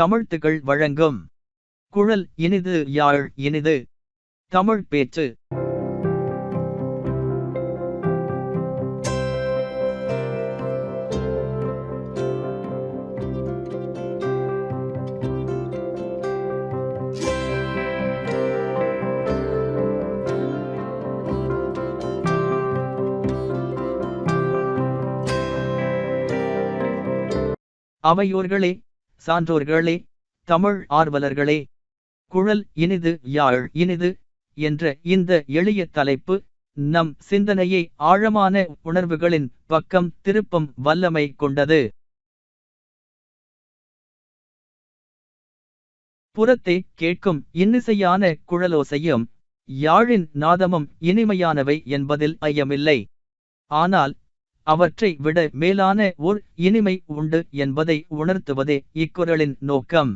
தமிழ்த்துகள் வழங்கும். குழல் இனிது யாழ் இனிது. தமிழ் பேச்சு. அவையோர்களே சான்றோர்களே தமிழ் ஆர்வலர்களே குழல் இனிது யாழ் இனிது என்ற இந்த எளிய தலைப்பு நம் சிந்தனையை ஆழமான உணர்வுகளின் பக்கம் திருப்பம் வல்லமை கொண்டது. புறத்தே கேட்கும் இன்னிசையான குழலோசையும் யாழின் நாதமும் இனிமையானவை என்பதில் ஐயமில்லை. ஆனால் அவற்றை விட மேலான ஓர் இனிமை உண்டு என்பதை உணர்த்துவதே இக்குறளின் நோக்கம்.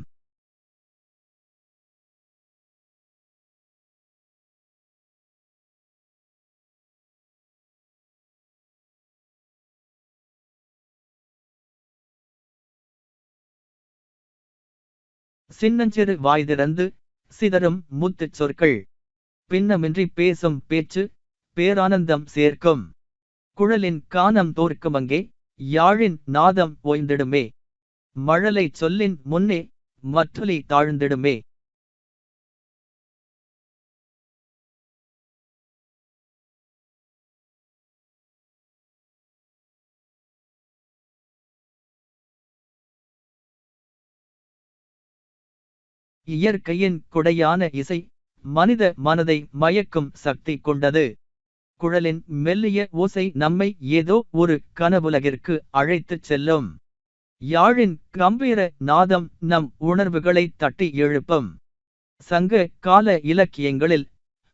சின்னஞ்சிறு வாய்திறந்து சிதறும் முத்துச் சொற்கள். பின்னமின்றி பேசும் பேச்சு பேரானந்தம் சேர்க்கும். குழலின் கானம் தோற்குமங்கே யாழின் நாதம் ஓய்ந்திடுமே. மழலை சொல்லின் முன்னே மற்றொலி தாழ்ந்திடுமே. இயற்கையின் கொடையான இசை மனித மனதை மயக்கும் சக்தி கொண்டது. குழலின் மெல்லிய ஓசை நம்மை ஏதோ ஒரு கனவுலகிற்கு அழைத்துச் செல்லும். யாழின் கம்பீர நாதம் நம் உணர்வுகளை தட்டி எழுப்பும். சங்க கால இலக்கியங்களில்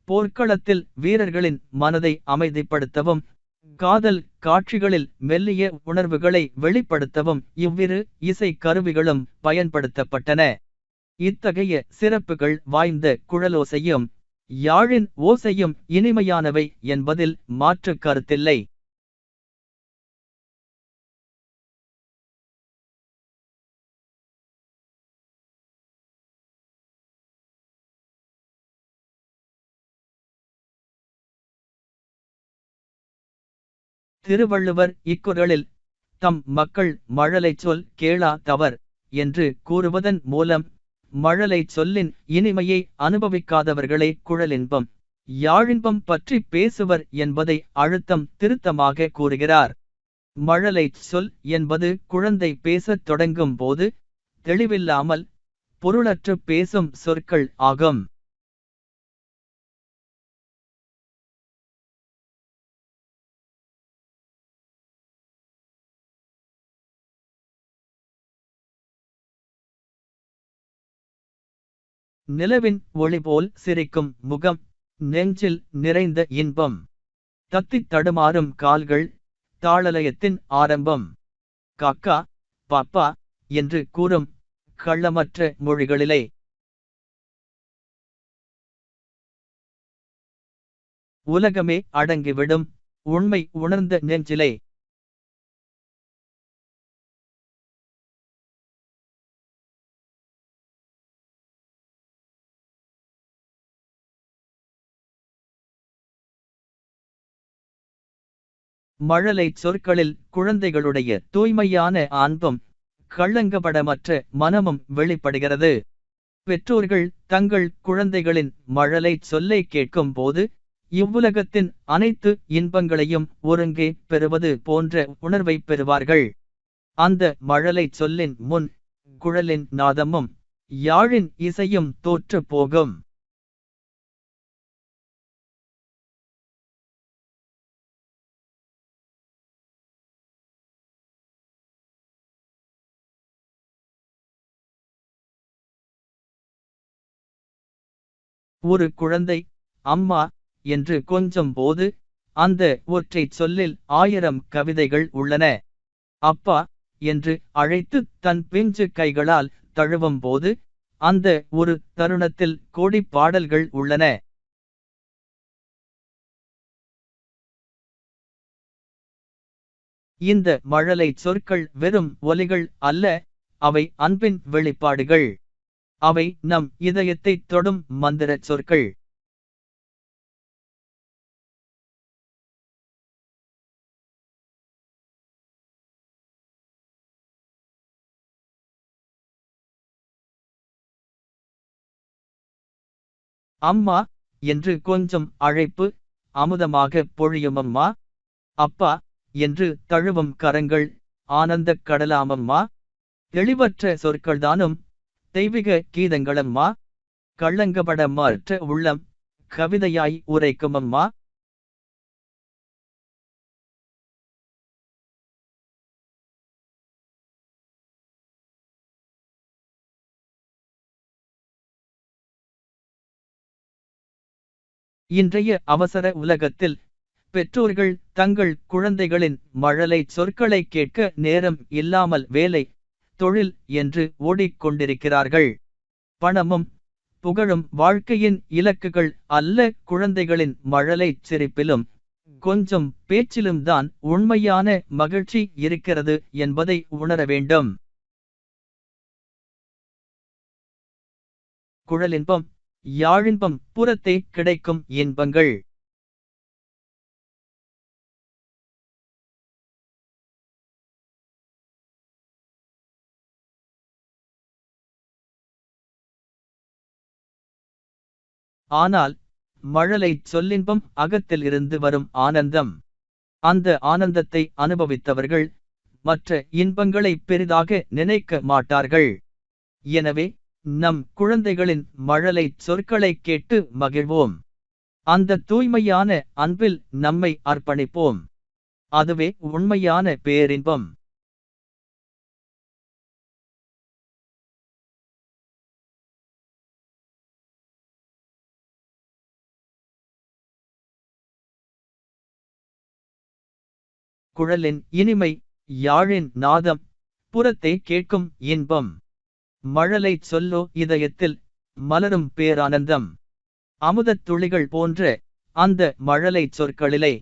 போர்க்களத்தில் வீரர்களின் மனதை அமைதிப்படுத்தவும் காதல் காட்சிகளில் மெல்லிய உணர்வுகளை வெளிப்படுத்தவும் இவ்விரு இசை கருவிகளும் பயன்படுத்தப்பட்டன. இத்தகைய சிறப்புகள் வாய்ந்த குழலோசையும் யாழின் ஓசையும் இனிமையானவை என்பதில் மாற்று கருத்தில்லை. திருவள்ளுவர் இக்குறளில் தம் மக்கள் மழலைச் சொல் கேளா தவர் என்று கூறுவதன் மூலம் மழலை சொல்லின் இனிமையை அனுபவிக்காதவர்களே குழலின்பம். யாழின்பம் பற்றி பேசுவர் என்பதை அழுத்தம் திருத்தமாக கூறுகிறார். மழலை சொல் என்பது குழந்தை பேசத் தொடங்கும் போது தெளிவில்லாமல் பொருளற்று பேசும் சொற்கள் ஆகும். நிலவின் ஒளிபோல் சிரிக்கும் முகம் நெஞ்சில் நிறைந்த இன்பம். தத்தித் தடுமாறும் கால்கள் தாளலயத்தின் ஆரம்பம். காக்கா பாப்பா என்று கூறும் கள்ளமற்ற மொழிகளிலே. உலகமே அடங்கிவிடும் உண்மை உணர்ந்த நெஞ்சிலே. மழலை சொற்களில் குழந்தைகளுடைய தூய்மையான அன்பும் கள்ளங்கபடமற்ற மனமும் வெளிப்படுகிறது. பெற்றோர்கள் தங்கள் குழந்தைகளின் மழலை சொல்லை கேட்கும் போது இவ்வுலகத்தின் அனைத்து இன்பங்களையும் ஒருங்கே பெறுவது போன்ற உணர்வை பெறுவார்கள். அந்த மழலை சொல்லின் முன் குழலின் நாதமும் யாழின் இசையும் தோற்று போகும். ஒரு குழந்தை அம்மா என்று கொஞ்சம் போது அந்த ஒற்றை சொல்லில் ஆயிரம் கவிதைகள் உள்ளன. அப்பா என்று அழைத்து தன் பிஞ்சு கைகளால் தழுவும் போது அந்த ஒரு தருணத்தில் கோடி பாடல்கள் உள்ளன. இந்த மழலை சொற்கள் வெறும் ஒலிகள் அல்ல அவை அன்பின் வெளிப்பாடுகள். அவை நம் இதயத்தை தொடும் மந்திர சொற்கள். அம்மா என்று கொஞ்சம் அழைப்பு அமுதமாக பொழியுமம்மா அப்பா என்று தழுவும் கரங்கள் ஆனந்தக் கடலாமம்மா தெளிவற்ற சொற்கள்தானும் தெய்வீக கீதங்களம்மா கள்ளங்கபட மாற்ற உள்ளம். கவிதையாய் உரைக்குமம்மா இன்றைய அவசர உலகத்தில் பெற்றோர்கள் தங்கள் குழந்தைகளின் மழலை சொற்களை கேட்க நேரம் இல்லாமல் வேலை தொழில் என்று ஓடிக்கொண்டிருக்கிறார்கள். பணமும் புகழும் வாழ்க்கையின் இலக்குகள் அல்ல குழந்தைகளின் மழலைச் சிரிப்பிலும். கொஞ்சம் பேச்சிலும் தான் உண்மையான மகிழ்ச்சி இருக்கிறது என்பதை உணர வேண்டும். குழலின்பம் யாழின்பம் புறத்தே கிடைக்கும் இன்பங்கள். ஆனால் மழலை சொல்லின்பம் அகத்தில் இருந்து வரும் ஆனந்தம். அந்த ஆனந்தத்தை அனுபவித்தவர்கள் மற்ற இன்பங்களை பெரிதாக நினைக்க மாட்டார்கள். எனவே நம் குழந்தைகளின் மழலை சொற்களை கேட்டு மகிழ்வோம். அந்த தூய்மையான அன்பில் நம்மை அர்ப்பணிப்போம். அதுவே உண்மையான பேரின்பம். குழலின் இனிமை யாழின் நாதம் புறத்தை கேட்கும் இன்பம். மழலை சொல்லோ இதயத்தில் மலரும் பேரானந்தம். அமுதத் துளிகள் போன்ற அந்த மழலை சொற்களிலே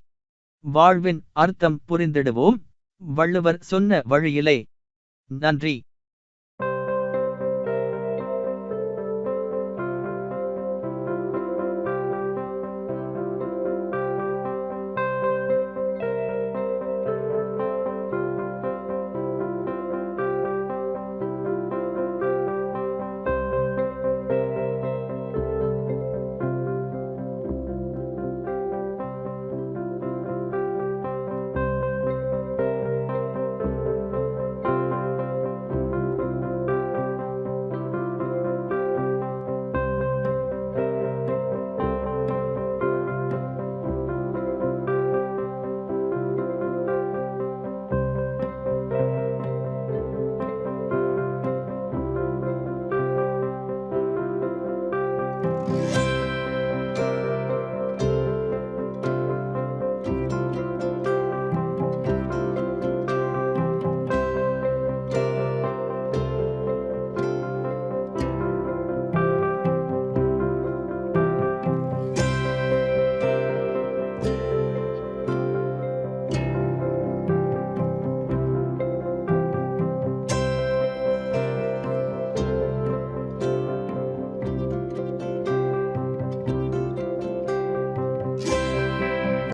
வாழ்வின் அர்த்தம் புரிந்திடுவோம். வள்ளுவர் சொன்ன வழியிலே. நன்றி.